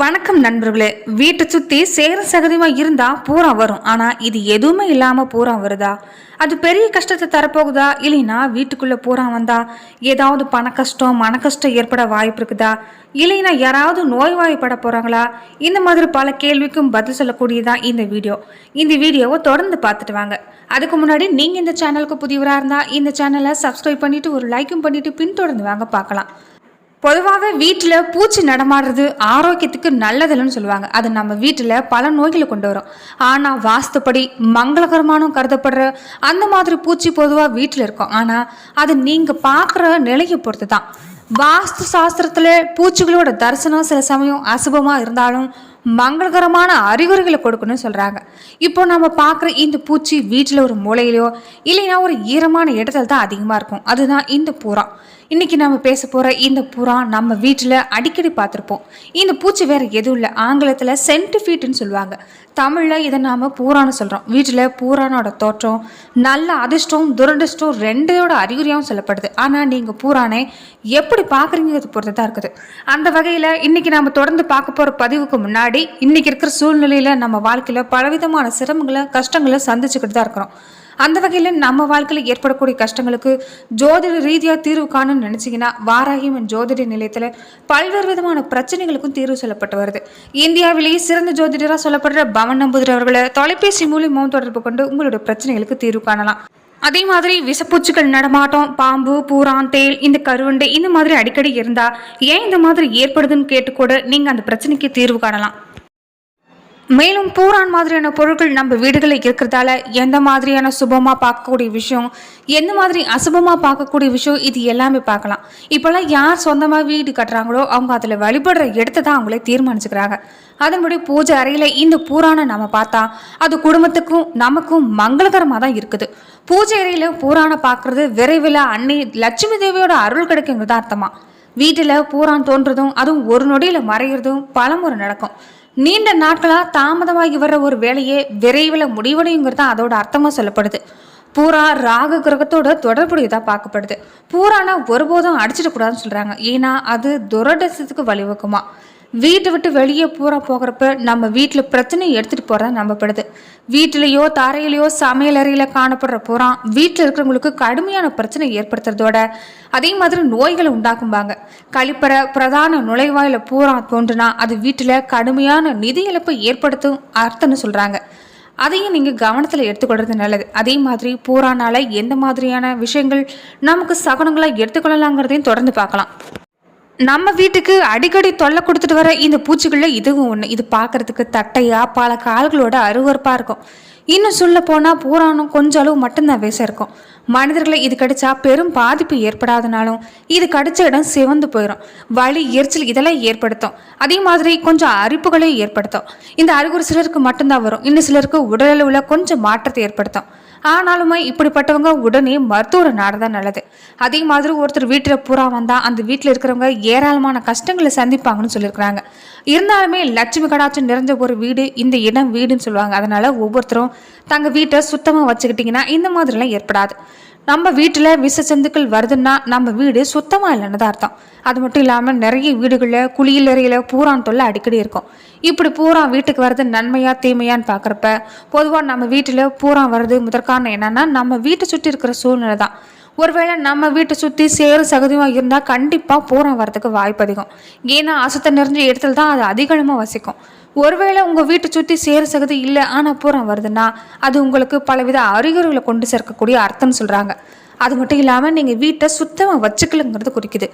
வணக்கம் நண்பர்களே. வீட்டை சுற்றி சேர சகதியமாக இருந்தால் பூரா வரும். ஆனால் இது எதுவுமே இல்லாமல் பூரா வருதா? அது பெரிய கஷ்டத்தை தரப்போகுதா? இல்லைன்னா வீட்டுக்குள்ளே பூரா வந்தா ஏதாவது பண கஷ்டம் மன கஷ்டம் ஏற்பட வாய்ப்பு இருக்குதா? இல்லைன்னா யாராவது நோய்வாய்ப்பட போகிறாங்களா இந்த மாதிரி பல கேள்விக்கும் பதில் சொல்லக்கூடியதான் இந்த வீடியோ. இந்த வீடியோவை தொடர்ந்து பார்த்துட்டு வாங்க. அதுக்கு முன்னாடி நீங்கள் இந்த சேனலுக்கு புதியவராக இருந்தால் இந்த சேனலை சப்ஸ்கிரைப் பண்ணிவிட்டு ஒரு லைக்கும் பண்ணிவிட்டு பின்தொடர்ந்து வாங்க பார்க்கலாம். பொதுவாகவே வீட்டில் பூச்சி நடமாடுறது ஆரோக்கியத்துக்கு நல்லதில்லைன்னு சொல்லுவாங்க. அது நம்ம வீட்டில் பல நோய்களை கொண்டு வரும். ஆனால் வாஸ்துப்படி மங்களகரமானும் கருதப்படுற அந்த மாதிரி பூச்சி பொதுவாக வீட்டில் இருக்கும். ஆனால் அது நீங்கள் பார்க்குற நிலையை பொறுத்து தான் வாஸ்து சாஸ்திரத்தில் பூச்சிகளோட தரிசனம் சில சமயம் அசுபமாக இருந்தாலும் மங்களகரமான அறிகுறிகளை கொடுக்கணும்னு சொல்கிறாங்க இப்போ நம்ம பார்க்குற இந்த பூச்சி வீட்டில் ஒரு மூலையிலையோ இல்லைன்னா ஒரு ஈரமான இடத்துல தான் அதிகமாக இருக்கும். அதுதான் இந்த பூரா இன்றைக்கி நம்ம பேச போகிற இந்த புறா நம்ம வீட்டில் அடிக்கடி பார்த்துருப்போம். இந்த பூச்சி வேறு எதுவும் இல்லை. ஆங்கிலத்தில் சென்டிஃபீட்டுன்னு சொல்லுவாங்க. தமிழில் இதை நாம் பூரான்னு சொல்கிறோம் வீட்டில் பூரானோட தோற்றம் நல்ல அதிர்ஷ்டம் துரதிர்ஷ்டம் ரெண்டோட அறிகுறியாகவும் சொல்லப்படுது. ஆனால் நீங்கள் பூரானே எப்படி பார்க்குறீங்கிறது பொறுத்து தான் இருக்குது. அந்த வகையில் இன்றைக்கி நம்ம தொடர்ந்து பார்க்க போகிற பதிவுக்கு முன்னாடி இன்றைக்கி இருக்கிற சூழ்நிலையில் நம்ம வாழ்க்கையில் பலவிதமான சிரமங்களை கஷ்டங்களை சந்திச்சுக்கிட்டு தான் இருக்கிறோம். அந்த வகையில் நம்ம வாழ்க்கையில் ஏற்படக்கூடிய கஷ்டங்களுக்கு ஜோதிட ரீதியாக தீர்வு காணும்னு நினச்சிங்கன்னா வாராகியம்மன் ஜோதிட நிலையத்தில் பல்வேறு விதமான பிரச்சனைகளுக்கும் தீர்வு சொல்லப்பட்டு வருது. இந்தியாவிலேயே சிறந்த ஜோதிடராக சொல்லப்படுற பவன் நம்பூதிரி அவர்களை தொலைபேசி மூலியமாக தொடர்பு கொண்டு உங்களுடைய பிரச்சனைகளுக்கு தீர்வு காணலாம். அதே மாதிரி விஷப்பூச்சிகள் நடமாட்டம் பாம்பு பூரான் தேல் இந்த கருவண்டை இந்த மாதிரி அடிக்கடி இருந்தால் ஏன் இந்த மாதிரி ஏற்படுதுன்னு கேட்டுக்கூட நீங்கள் அந்த பிரச்சனைக்கு தீர்வு காணலாம். மேலும் பூரான் மாதிரியான பொருட்கள் நம்ம வீடுகளில் இருக்கிறதால எந்த மாதிரியான சுபமாக பார்க்கக்கூடிய விஷயம் எந்த மாதிரி அசுபமாக பார்க்கக்கூடிய விஷயம் இது எல்லாமே பார்க்கலாம். இப்போல்லாம் யார் சொந்தமாக வீடு கட்டுறாங்களோ அவங்க அதில் வழிபடுற இடத்த தான் அவங்களே தீர்மானிச்சுக்கிறாங்க. அதன்படி பூஜை அறையில் இந்த பூரானை நம்ம பார்த்தா அது குடும்பத்துக்கும் நமக்கும் மங்களகரமாக தான் இருக்குது. பூஜை அறையில் பூரானை பார்க்குறது விரைவில் அன்னை லட்சுமி தேவியோட அருள் கிடைக்குங்கிறது அர்த்தமாக வீட்டில் பூரான் தோன்றதும் அதுவும் ஒரு நொடியில் மறைகிறதும் பலமுறை நடக்கும். நீண்ட நாட்களாக தாமதமாகி வர்ற ஒரு வேலையே விரைவில் முடிவடையுங்கிறது தான் அதோட அர்த்தமாக சொல்லப்படுது. பூரா ராகு கிரகத்தோட தொடர்புடையதாக பார்க்கப்படுது. பூரானா ஒருபோதும் அடிச்சிடக்கூடாதுன்னு சொல்கிறாங்க ஏன்னா அது துரடசத்துக்கு வழிவகுமா வீட்டை விட்டு வெளியே பூரா போகிறப்ப நம்ம வீட்டில் பிரச்சனை எடுத்துகிட்டு போகிறதா நம்பப்படுது. வீட்டிலேயோ தரையிலையோ சமையல் அறையில் காணப்படுற பூரா வீட்டில் இருக்கிறவங்களுக்கு கடுமையான பிரச்சனை ஏற்படுத்துறதோட அதே மாதிரி நோய்களை உண்டாக்கும்பாங்க. கழிப்பற பிரதான நுழைவாயில் பூரா தோன்றுனா அது வீட்டில் கடுமையான நிதி இழப்பை ஏற்படுத்தும் அர்த்தம்னு சொல்கிறாங்க அதையும் நீங்கள் கவனத்தில் எடுத்துக்கொள்வது நல்லது. அதே மாதிரி பூரானால எந்த மாதிரியான விஷயங்கள் நமக்கு சகுனங்களாக எடுத்துக்கொள்ளலாங்கிறதையும் தொடர்ந்து பார்க்கலாம். நம்ம வீட்டுக்கு அடிக்கடி தொல்லை கொடுத்துட்டு வர இந்த பூச்சிகளில் இதுவும் ஒன்று இது பார்க்கறதுக்கு தட்டையாக பல கால்களோட அருவறுப்பாக இருக்கும். இன்னும் சொல்ல போனால் பூரானும் கொஞ்ச அளவு மட்டும்தான் விஷம் இருக்கும். மனிதர்களை இது கடிச்சா பெரும் பாதிப்பு ஏற்படாதனாலும் இது கடிச்ச இடம் சிவந்து போயிடும் வலி எரிச்சல் இதெல்லாம் ஏற்படுத்தும். அதே மாதிரி கொஞ்சம் அரிப்புகளையும் ஏற்படுத்தும். இந்த அறிகுறி சிலருக்கு மட்டும்தான் வரும். இன்னும் சிலருக்கு உடலளவில் கொஞ்சம் மாற்றத்தை ஏற்படுத்தும். ஆனாலுமே இப்படிப்பட்டவங்க உடனே மருத்துவரை நாடதான் நல்லது. அதே மாதிரி ஒருத்தர் வீட்டில் பூரா வந்தால் அந்த வீட்டில் இருக்கிறவங்க ஏராளமான கஷ்டங்களை சந்திப்பாங்கன்னு சொல்லியிருக்கிறாங்க. இருந்தாலுமே லட்சுமி கடாட்சம் நிறைஞ்ச ஒரு வீடு இந்த இடம் வீடுன்னு சொல்லுவாங்க. அதனால ஒவ்வொருத்தரும் தங்கள் வீட்டை சுத்தமாக வச்சுக்கிட்டிங்கன்னா இந்த மாதிரிலாம் ஏற்படாது. நம்ம வீட்டில் விஷ வருதுன்னா நம்ம வீடு சுத்தமாக இல்லைன்னு தான் அர்த்தம். அது மட்டும் இல்லாமல் நிறைய வீடுகளில் குளியல் அறையில் பூரான் தொல்லை அடிக்கடி இருக்கும். இப்படி பூரா வீட்டுக்கு வர்றது நன்மையா தீமையான்னு பார்க்குறப்ப பொதுவாக நம்ம வீட்டில் பூரா வர்றது முதற்காரணம் என்னன்னா நம்ம வீட்டை சுற்றி இருக்கிற சூழ்நிலை தான். ஒருவேளை நம்ம வீட்டை சுற்றி சேறு சகதியமாக இருந்தால் கண்டிப்பாக பூரம் வரதுக்கு வாய்ப்பு அதிகம். ஏன்னா அசுத்த நிறைஞ்ச இடத்துல தான் அது அதிகமாக வசிக்கும். ஒருவேளை உங்கள் வீட்டை சுற்றி சேர சகதி இல்லை ஆனால் பூரம் வருதுன்னா அது உங்களுக்கு பலவித அறிகுறிகளை கொண்டு சேர்க்கக்கூடிய அர்த்தம்னு சொல்கிறாங்க அது மட்டும் இல்லாமல் நீங்கள் வீட்டை சுத்தமாக வச்சுக்கலங்கிறது குறிக்குது.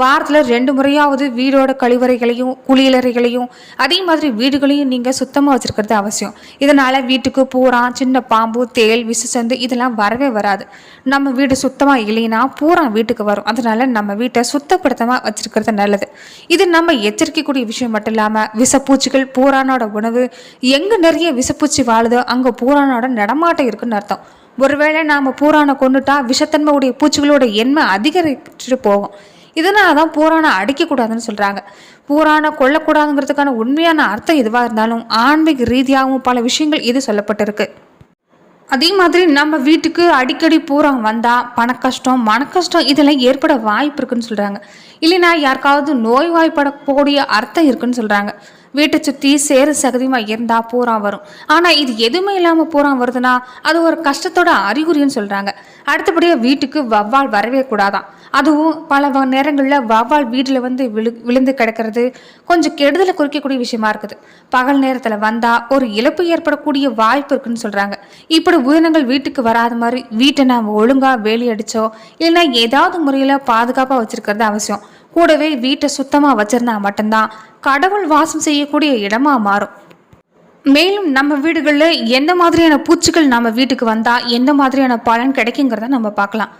வாரத்தில் ரெண்டு முறையாவது வீடோட கழிவறைகளையும் குளியலறைகளையும் அதே மாதிரி வீடுகளையும் நீங்கள் சுத்தமாக வச்சுருக்கிறது அவசியம். இதனால் வீட்டுக்கு பூரான் சின்ன பாம்பு தேல் விசுசந்து இதெல்லாம் வரவே வராது. நம்ம வீடு சுத்தமாக இல்லைன்னா பூரான் வீட்டுக்கு வரும். அதனால் நம்ம வீட்டை சுத்தப்படுத்தமாக வச்சுருக்கிறது நல்லது. இது நம்ம எச்சரிக்கக்கூடிய விஷயம் மட்டும் இல்லாமல் விஷப்பூச்சிகள் பூரானோட உணவு எங்கே நிறைய விஷப்பூச்சி வாழுதோ அங்கே பூரானோட நடமாட்டம் இருக்குன்னு அர்த்தம். ஒருவேளை நாம் பூரானை கொண்டுட்டா விஷத்தன்மை உடைய பூச்சிகளோட எண்மை அதிகரிச்சுட்டு போகும். இதனால தான் பூரானை அடிக்கக்கூடாதுன்னு சொல்கிறாங்க பூரானை கொல்லக்கூடாதுங்கிறதுக்கான உண்மையான அர்த்தம் எதுவாக இருந்தாலும் ஆன்மீக ரீதியாகவும் பல விஷயங்கள் இது சொல்லப்பட்டிருக்கு. அதே மாதிரி நம்ம வீட்டுக்கு அடிக்கடி பூரம் வந்தால் பண கஷ்டம் மன கஷ்டம் இதெல்லாம் ஏற்பட வாய்ப்பு இருக்குன்னு சொல்கிறாங்க இல்லைனா யாருக்காவது நோய்வாய்ப்படக்கூடிய அர்த்தம் இருக்குன்னு சொல்கிறாங்க வீட்டை சுற்றி சேறு சகதியமாக இருந்தால் பூரா வரும். ஆனால் இது எதுவுமே இல்லாமல் பூரா வருதுன்னா அது ஒரு கஷ்டத்தோட அறிகுறின்னு சொல்கிறாங்க அடுத்தபடியாக வீட்டுக்கு வவ்வால் வரவே கூடாதான். அதுவும் பல நேரங்களில் வவ்வால் வீட்டில் வந்து விழு விழுந்து கிடக்கிறது கொஞ்சம் கெடுதலை குறிக்கக்கூடிய விஷயமா இருக்குது. பகல் நேரத்தில் வந்தால் ஒரு இழப்பு ஏற்படக்கூடிய வாய்ப்பு இருக்குன்னு சொல்கிறாங்க இப்படி உயிரினங்கள் வீட்டுக்கு வராத மாதிரி வீட்டை நாம் ஒழுங்காக வேலி அடித்தோ இல்லைன்னா ஏதாவது முறையில் பாதுகாப்பாக வச்சுருக்கிறது அவசியம். கூடவே வீட்டை சுத்தமாக வச்சிருந்தா மட்டும்தான் கடவுள் வாசம் செய்யக்கூடிய இடமா மாறும். மேலும் நம்ம வீடுகளில் எந்த மாதிரியான பூச்சிகள் நம்ம வீட்டுக்கு வந்தால் எந்த மாதிரியான பலன் கிடைக்குங்கிறத நம்ம பார்க்கலாம்.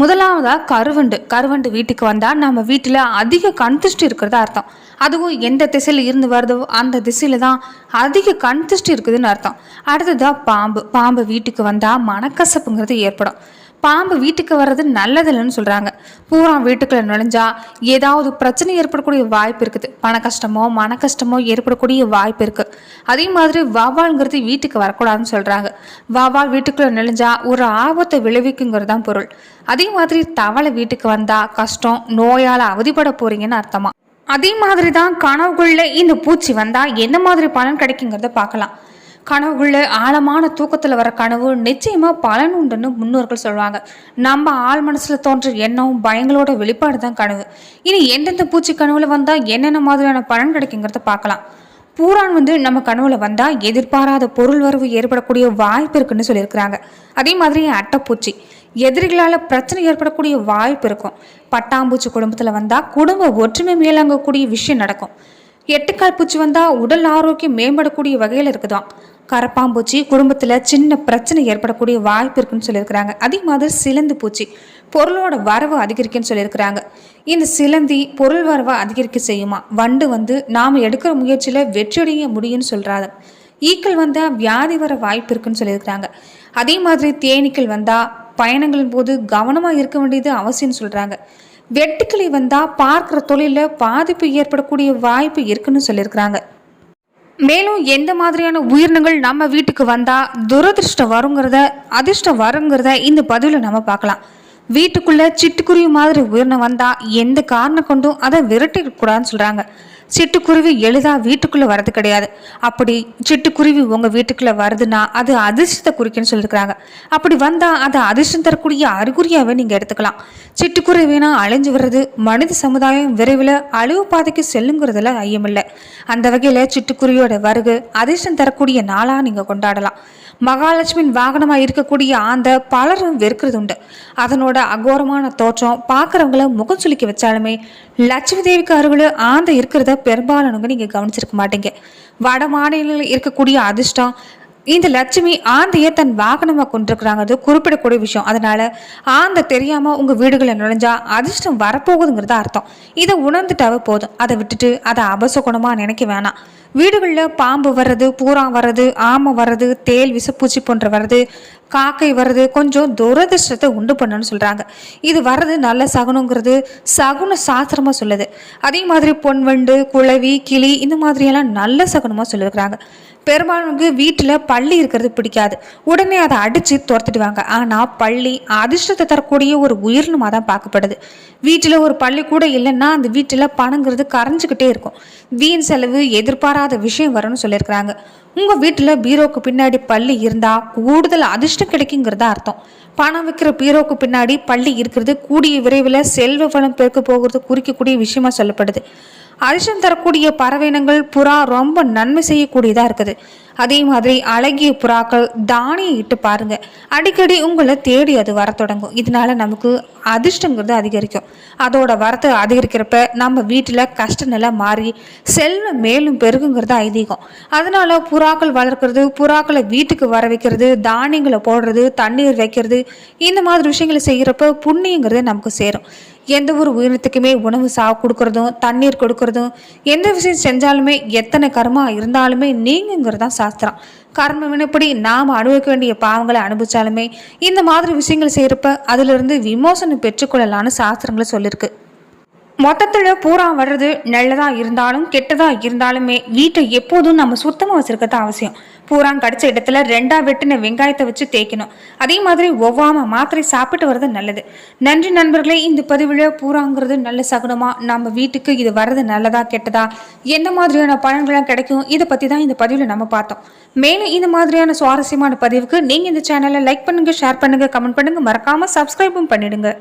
முதலாவதாக கருவண்டு. கருவண்டு வீட்டுக்கு வந்தால் நம்ம வீட்டில் அதிக கண் திருஷ்டி இருக்கிறதா அர்த்தம். அதுவும் எந்த திசையில் இருந்து வருதோ அந்த திசையில் தான் அதிக கண் திருஷ்டி இருக்குதுன்னு அர்த்தம். அடுத்ததாக பாம்பு. பாம்பு வீட்டுக்கு வந்தால் மனக்கசப்புங்கிறது ஏற்படும். பாம்பு வீட்டுக்கு வர்றது நல்லதில்லைன்னு சொல்கிறாங்க பூரா வீட்டுக்குள்ள நுழைஞ்சா ஏதாவது பிரச்சனை ஏற்படக்கூடிய வாய்ப்பு இருக்குது. பண கஷ்டமோ மன கஷ்டமோ ஏற்படக்கூடிய வாய்ப்பு இருக்குது அதே மாதிரி வவ்வால்ங்கிறது வீட்டுக்கு வரக்கூடாதுன்னு சொல்கிறாங்க வவ்வால் வீட்டுக்குள்ள நுழைஞ்சா ஒரு ஆபத்தை விளைவிக்குங்கிறது தான் பொருள். அதே மாதிரி தவளை வீட்டுக்கு வந்தால் கஷ்டம் நோயால் அவதிப்பட போகிறீங்கன்னு அர்த்தமா? அதே மாதிரி தான் கனவுகளில் இந்த பூச்சி வந்தால் என்ன மாதிரி பலன் கிடைக்குங்கிறத பார்க்கலாம். கனவுகளில் ஆழமான தூக்கத்தில் வர கனவு நிச்சயமாக பலன் உண்டுன்னு முன்னோர்கள் சொல்லுவாங்க. நம்ம ஆள் மனசில் தோன்ற எண்ணம் பயங்களோட வெளிப்பாடு தான் கனவு. இனி எந்தெந்த பூச்சி கனவுல வந்தால் என்னென்ன மாதிரியான பலன் கிடைக்குங்கிறத பார்க்கலாம். பூரான் வந்து நம்ம கனவுல வந்தால் எதிர்பாராத பொருள் வரவு ஏற்படக்கூடிய வாய்ப்பு இருக்குன்னு சொல்லியிருக்கிறாங்க. அதே மாதிரி அட்டைப்பூச்சி. எதிரிகளால் பிரச்சனை ஏற்படக்கூடிய வாய்ப்பு இருக்கும். பட்டாம்பூச்சி குடும்பத்தில் வந்தால் குடும்ப ஒற்றுமை மேலாங்கக்கூடிய விஷயம் நடக்கும். எட்டுக்கால் பூச்சி வந்தால் உடல் ஆரோக்கியம் மேம்படக்கூடிய வகையில் இருக்குதான் கரப்பாம்பூச்சி குடும்பத்தில் சின்ன பிரச்சனை ஏற்படக்கூடிய வாய்ப்பு இருக்குன்னு சொல்லியிருக்கிறாங்க. அதே மாதிரி சிலந்து பூச்சி பொருளோட வரவு அதிகரிக்குன்னு சொல்லியிருக்கிறாங்க. இந்த சிலந்தி பொருள் வரவை அதிகரிக்க செய்யுமா? வண்டு வந்து நாம் எடுக்கிற முயற்சியில் வெற்றியடைய முடியும்னு சொல்கிறாங்க ஈக்கள் வந்தால் வியாதி வர வாய்ப்பு இருக்குன்னு சொல்லியிருக்கிறாங்க. அதே மாதிரி தேனீக்கள் வந்தால் பயணங்களின் போது கவனமாக இருக்க வேண்டியது அவசியம்னு சொல்கிறாங்க வெட்டுக்கிளி வந்தால் பார்க்குற தொழிலில் பாதிப்பு ஏற்படக்கூடிய வாய்ப்பு இருக்குன்னு சொல்லியிருக்கிறாங்க. மேலும் எந்த மாதிரியான உயிரினங்கள் நம்ம வீட்டுக்கு வந்தால் துரதிருஷ்டம் வருங்கிறத அதிர்ஷ்டம் வருங்கிறத இந்த பதிவில் நம்ம பார்க்கலாம். வீட்டுக்குள்ளே சிட்டுக்குருவி மாதிரி உயிரினம் வந்தால் எந்த காரணம் கொண்டும் அதை விரட்டிடக்கூடாதுன்னு சொல்கிறாங்க சிட்டுக்குருவி எளிதாக வீட்டுக்குள்ளே வரது கிடையாது. அப்படி சிட்டுக்குருவி உங்கள் வீட்டுக்குள்ளே வருதுன்னா அது அதிர்ஷ்டத்தை குறிக்குன்னு சொல்லியிருக்கிறாங்க. அப்படி வந்தால் அது அதிர்ஷ்டம் தரக்கூடிய அறிகுறியாகவே நீங்கள் எடுத்துக்கலாம். சிட்டுக்குருவினா அழிஞ்சு வர்றது மனித சமுதாயம் விரைவில் அழிவு பாதைக்கு செல்லுங்கிறதுல ஐயமில்லை. அந்த வகையில் சிட்டுக்குருவியோட வருகை அதிர்ஷ்டம் தரக்கூடிய நாளாக நீங்கள் கொண்டாடலாம். மகாலட்சுமியின் வாகனமாக இருக்கக்கூடிய ஆந்த பலரும் வெறுக்கிறது உண்டு அதனோட அகோரமான தோற்றம் பார்க்குறவங்கள முகம் சுளிக்க வச்சாலுமே லட்சுமி தேவிக்கு அருகில் ஆந்த இருக்கிறத பெரும்பாலானவங்க நீங்கள் கவனிச்சிருக்க மாட்டீங்க. வட மாநிலங்களில் இருக்கக்கூடிய அதிர்ஷ்டம் இந்த லட்சுமி ஆந்தையை தன் வாகனமாக கொண்டிருக்கிறாங்கிறது குறிப்பிடக்கூடிய விஷயம். அதனால ஆந்தை தெரியாமல் உங்கள் வீடுகளை நுழைஞ்சா அதிர்ஷ்டம் வரப்போகுதுங்கிறது அர்த்தம். இதை உணர்ந்துட்டாவே போதும். அதை விட்டுட்டு அதை அபசகுணமாக நினைக்க வேணாம். வீடுகளில் பாம்பு வர்றது பூரா வர்றது ஆமை வர்றது தேல் விசப்பூச்சி போன்ற வர்றது காக்கை வர்றது கொஞ்சம் துரதிர்ஷ்டத்தை உண்டு பண்ணுன்னு சொல்கிறாங்க இது வர்றது நல்ல சகுனங்கிறது சகுன சாஸ்திரமாக சொல்லுது. அதே மாதிரி பொன்வண்டு குளவி கிளி இந்த மாதிரியெல்லாம் நல்ல சகுனமாக சொல்லியிருக்கிறாங்க பெரும்பாலுக்கு வீட்டில் பள்ளி இருக்கிறது பிடிக்காது. உடனே அதை அடித்து துரத்திடுவாங்க. ஆனால் பள்ளி அதிர்ஷ்டத்தை தரக்கூடிய ஒரு உயிரினமாக தான் பார்க்கப்படுது. வீட்டில் ஒரு பள்ளி கூட இல்லைன்னா அந்த வீட்டில் பணங்கிறது கரைஞ்சிக்கிட்டே இருக்கும். வீண் செலவு எதிர்பாராத விஷயம் வரும்னு சொல்லியிருக்கிறாங்க. உங்கள் வீட்டில் பீரோக்கு பின்னாடி பள்ளி இருந்தால் கூடுதல் அதிர்ஷ்டம் கிடைக்குங்கிறதா அர்த்தம். பணம் வைக்கிற பீரோக்கு பின்னாடி பள்ளி இருக்கிறது கூடிய விரைவில் செல்வ வளம் பெருக்க போகிறது குறிக்கக்கூடிய விஷயமா சொல்லப்படுது. அதிர்ஷ்டம் தரக்கூடிய பறவையினங்கள் புறா ரொம்ப நன்மை செய்யக்கூடியதாக இருக்குது. அதே மாதிரி அழகிய புறாக்கள் தானியம் இட்டு பாருங்கள் அடிக்கடி உங்களை தேடி அது வர தொடங்கும். இதனால நமக்கு அதிர்ஷ்டங்கிறது அதிகரிக்கும். அதோட வரத்து அதிகரிக்கிறப்ப நம்ம வீட்டில் கஷ்ட நிலை மாறி செல்வம் மேலும் பெருகுங்கிறது ஐதீகம். அதனால புறாக்கள் வளர்க்குறது புறாக்களை வீட்டுக்கு வர வைக்கிறது தானியங்களை போடுறது தண்ணீர் வைக்கிறது இந்த மாதிரி விஷயங்களை செய்கிறப்ப புண்ணியங்கிறது நமக்கு சேரும். எந்த ஒரு உயிரினத்துக்குமே உணவு சா கொடுக்கறதும் தண்ணீர் கொடுக்கறதும் எந்த விஷயம் செஞ்சாலுமே எத்தனை கர்மா இருந்தாலுமே நீங்குங்கிறதான் சாஸ்திரம். கர்ம வினைப்படி நாம் அனுபவிக்க வேண்டிய பாவங்களை அனுபவிச்சாலுமே இந்த மாதிரி விஷயங்கள் செய்கிறப்ப அதிலிருந்து விமோசனம் பெற்றுக்கொள்ளலான்னு சாஸ்திரங்களை சொல்லியிருக்கு மொத்தத்தில் பூரா வர்றது நல்லதாக இருந்தாலும் கெட்டதாக இருந்தாலுமே வீட்டை எப்போதும் நம்ம சுத்தமாக வச்சுருக்கிறது அவசியம். பூரா கடிச்ச இடத்துல ரெண்டா வெட்டின வெங்காயத்தை வச்சு தேய்க்கணும். அதே மாதிரி ஒவ்வாம மாத்திரை சாப்பிட்டு வர்றது நல்லது. நன்றி நண்பர்களே இந்த பதிவில் பூராங்கிறது நல்ல சகுனமா நம்ம வீட்டுக்கு இது வர்றது நல்லதா கெட்டதா எந்த மாதிரியான பழங்கள்லாம் கிடைக்கும் இதை பற்றி தான் இந்த பதிவில் நம்ம பார்த்தோம். மேலும் இந்த மாதிரியான சுவாரஸ்யமான பதிவுக்கு நீங்கள் இந்த சேனலை லைக் பண்ணுங்கள் ஷேர் பண்ணுங்கள் கமெண்ட் பண்ணுங்கள் மறக்காமல் சப்ஸ்கிரைபும் பண்ணிடுங்க.